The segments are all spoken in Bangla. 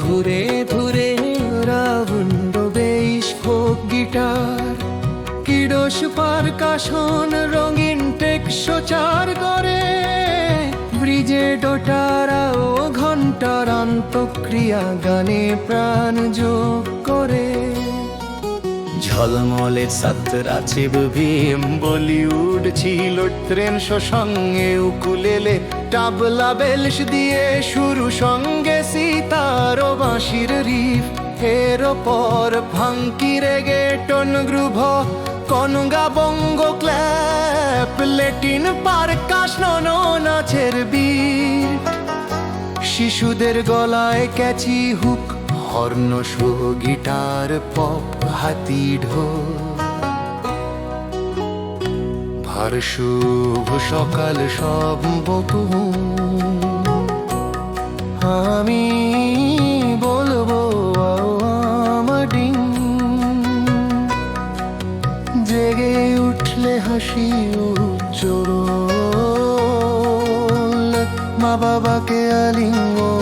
ঘুরে ধুরে বেশ পো গিটার। কিডোস পার কাশন রঙিন টেকশো চার করে। ব্রিজে ডোটারা ও ঘণ্টার অন্তক্রিয়া গানে প্রাণ জোর। ঝলমলে সাতরা চিব ভীম। বলিউড ছিল ট্রেন সঙ্গে উকুলেলে টাবলা বেলস দিয়ে শুরু সঙ্গে সীতার বাঁশির রিফ। এর পর funky reggae tone groove, conga bongo clap, latin percussion নাচের বীর। শিশুদের গলায় catchy hook horn show guitar pop. হাতি ঢো ভার শুভ সকাল সব বকু। আমি বলব আমাডিং জেগে উঠলে হাসি উজ্জ্বল মা বাবাকে আলিঙ্গন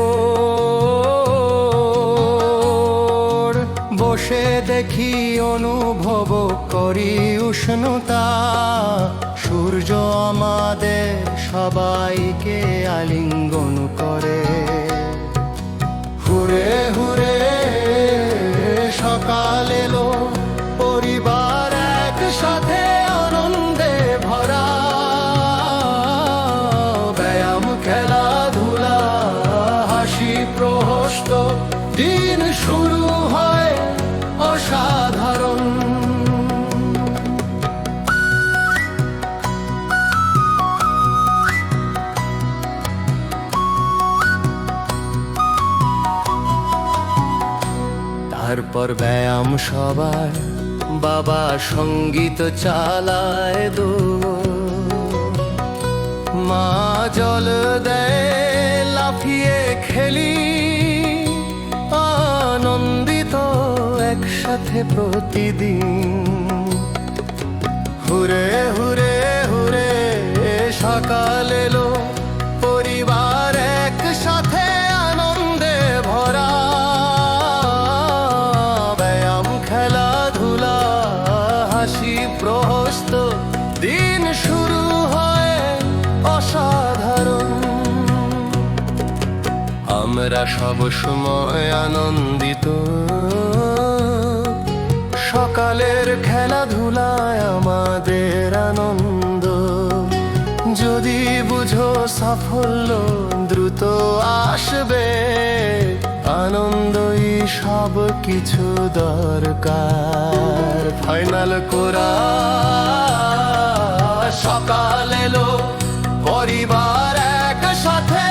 অনুভব করি উষ্ণতা। সূর্য আমাদের সবাইকে আলিঙ্গন করে। হুরে হুরে, সকাল এলো, পরিবার একসাথে আনন্দে ভরা। ব্যায়াম, খেলাধুলা, হাসি প্রহস্ত, দিন তারপর ব্যায়াম সবার, বাবা সংগীত চালায় দো মা জল দেয়, লাফিয়ে খেলি। আনন্দিত একসাথে প্রতিদিন। হুরে হুরে হুরে সকাল আমরা সব সময় আনন্দিত। সকালের খেলাধুলায় আমাদের আনন্দ। যদি বুঝো সাফল্য দ্রুত আসবে, আনন্দই সব কিছু দরকার। ফাইনাল করা, সকাল এলো, পরিবার একসাথে